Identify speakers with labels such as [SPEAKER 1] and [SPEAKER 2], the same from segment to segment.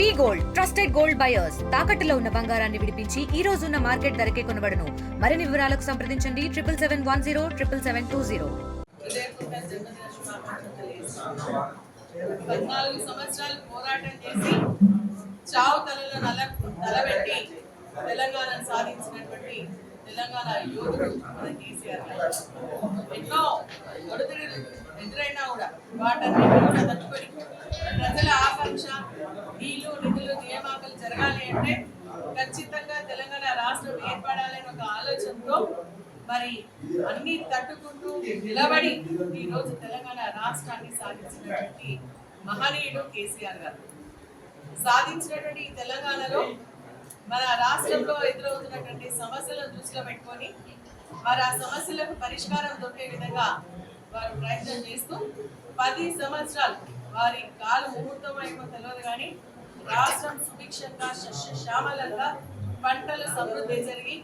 [SPEAKER 1] V gold trusted gold buyers. తాకట్టులో ఉన్న బంగారాన్ని విడిపించి ఈ రోజు ఉన్న మార్కెట్ ధరకే కొనబడను. మరిన్ని వివరాలకు సంప్రదించండి. Triple seven one zero triple seven two zero.
[SPEAKER 2] పద్నాలుగు సంవత్సరాలు పోరాటం చేసి చావు తలలో నల తెలంగాణను సాధించినటువంటి తెలంగాణ యోధుడు మన కేసీఆర్ ఎన్నో ఒడిదుడులు ఎదురైనా కూడా వాటన్నిటిని కూడా ఖచ్చితంగా తెలంగాణ రాష్ట్రం ఏర్పడాలనే ఒక ఆలోచనతో మరి అన్ని తట్టుకుంటూ నిలబడి ఈ రోజు తెలంగాణ రాష్ట్రాన్ని సాధించినటువంటి మహనీయుడు కేసీఆర్ గారు. సాధించినటువంటి తెలంగాణలో మన రాష్ట్రంలో ఎదురవుతున్నటువంటి సమస్యలను దృష్టిలో పెట్టుకొని వారు ఆ సమస్యలకు పరిష్కారం దొరికే విధంగా వారు ప్రయత్నం చేస్తూ పది సంవత్సరాలు వారి కాలు ముహూర్తం అయిపో తెలియదు కానీ రాష్ట్రం సుభిక్షంగా శ్యామలంగా పంటలు సమృద్ధి జరిగి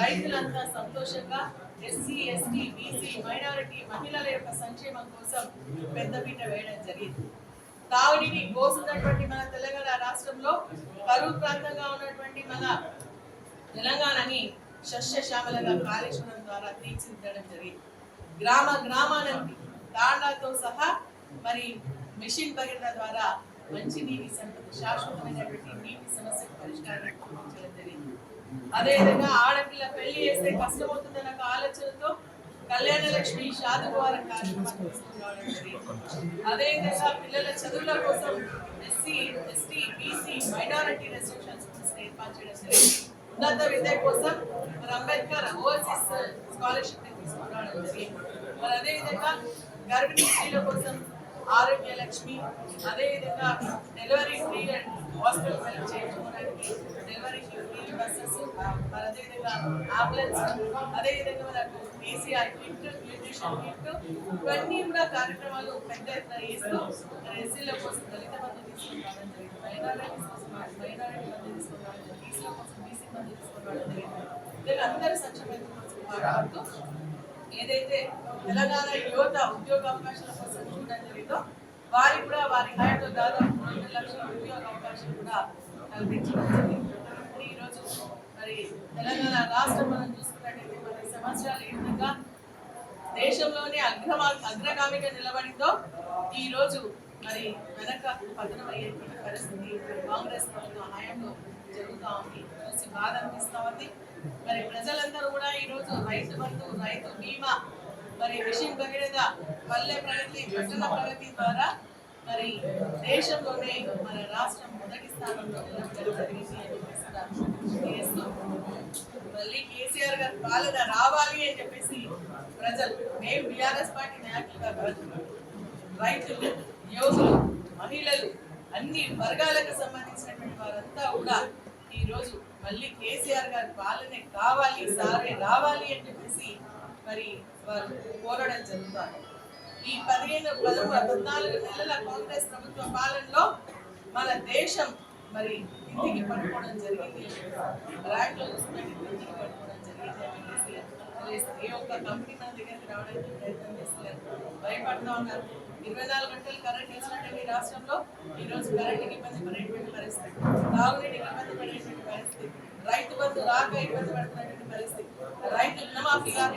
[SPEAKER 2] రైతులంతా సంతోషంగా ఎస్సీ ఎస్టీ బీసీ మైనారిటీ మహిళల యొక్క సంక్షేమం కోసం పెద్దపీట వేయడం జరిగింది. తాగుడిని కోసున్నటువంటి మన తెలంగాణ రాష్ట్రంలో కరువు ప్రాంతంగా ఉన్నటువంటి మన తెలంగాణని సస్యశ్యామలంగా కాళేశ్వరం ద్వారా తీర్చిదిద్దడం జరిగింది. గ్రామ గ్రామానికి తాండాతో సహా మరి మిషన్ భగీరథ ద్వారా మంచి నీటి సంపద శాశ్వతమైనటువంటి నీటి సమస్యకు పరిష్కారం చూపించడం జరిగింది అదేవిధంగా ఆడపిల్ల పెళ్ళి చేస్తే కష్టమవుతుందన్న ఒక ఆలోచనతో కళ్యాణ లక్ష్మి షాది అదేవిధంగా పిల్లల చదువుల కోసం SC ST BC minority restrictions ఏర్పాటు చేయడం జరిగింది. ఉన్నత విద్య కోసం మరి అంబేద్కర్ ఓవర్సీస్ స్కాలర్షిప్ తీసుకురావడం జరిగింది. మరి అదేవిధంగా గర్భిణీ స్త్రీల కోసం ఆరోగ్య లక్ష్మి అదేవిధంగా delivery free and hospital help చేయించుకోవడానికి డెలివరీ ఫ్రీ బస్సెస్ మరి అదేవిధంగా అంబులెన్స్ అదేవిధంగా మనకు కేసీఆర్ కిట్ న్యూట్రిషన్ కిట్ ఇవన్నీ కూడా కార్యక్రమాలు పెద్ద ఎత్తున ఇస్తూ ఎస్సీల కోసం దళిత బంధు తీసుకురావడం జరిగింది. మైనారిటీస్ కోసం మైనారిటీ బంధు తీసుకురావడం జరిగింది. బీసీల కోసం బీసీ తీసుకురావడం జరిగింది. కోసం మాట్లాడుతూ ఏదైతే తెలంగాణ యువత ఉద్యోగ అవకాశాల కోసం చూడడం వారి కూడా వారి హయాంలో దాదాపు రెండు లక్షల ఉద్యోగ అవకాశాలు కూడా కల్పించడం ఈ మరి ఈరోజు మరి తెలంగాణ రాష్ట్రం మనం చూసుకున్నట్టయితే పది సంవత్సరాలు ఏ విధంగా దేశంలోనే అగ్రమా అగ్రగామిగా నిలబడిందో ఈ రోజు మరి వెనక పతనం అయ్యేటువంటి పరిస్థితి కాంగ్రెస్ ప్రభుత్వం హయాంలో జరుగుతూ ఉంది. చూసి బాధ అనిపిస్తూ ఉంది. మరి ప్రజలందరూ కూడా ఈరోజు రైతు బంధు రైతు బీమా మరి మిషన్ భగీరథ పల్లె ప్రగతి పట్టణ ప్రగతి ద్వారా మరి దేశంలోనే మన రాష్ట్రం మొదటి స్థానంలో జరిగింది అని చెప్పేసి మళ్ళీ కేసీఆర్ గారి పాలన రావాలి అని చెప్పేసి ప్రజలు మేము బీఆర్ఎస్ పార్టీ నాయకులుగా కాదు రైతులు యువకులు మహిళలు అన్ని వర్గాలకు సంబంధించినటువంటి వారంతా కూడా ఈ రోజు మళ్ళీ కేసీఆర్ గారి పాలనే కావాలి సారే రావాలి అని చెప్పేసి మరి వారు కోరడం జరుగుతారు. ఈ పదిహేను పదమూడు పద్నాలుగు నెలల కాంగ్రెస్ ప్రభుత్వ పాలనలో మన దేశం మరి ఇంటికి పడుకోవడం జరిగింది. ర్యాంకులు చూసుకుంటే ఇంటికి పడుకోవడం జరిగింది. ఏ ఒక్క కంపెనీ నా దగ్గరికి రావడానికి ప్రయత్నం చేస్తున్నారు భయపడుతూ ఉన్నారు. ఇరవై నాలుగు గంటలు కరెంట్ ఇచ్చినట్టు ఈ రాష్ట్రంలో. ఈరోజు కరెంట్కి ఇబ్బంది పడేటువంటి పరిస్థితి. తాగునీటికి ఇబ్బంది పడేటువంటి పరిస్థితి. రైతు బంధు రాక ఇబ్బంది పడుతున్నటువంటి పరిస్థితి. రైతు రుణమాఫీ కాక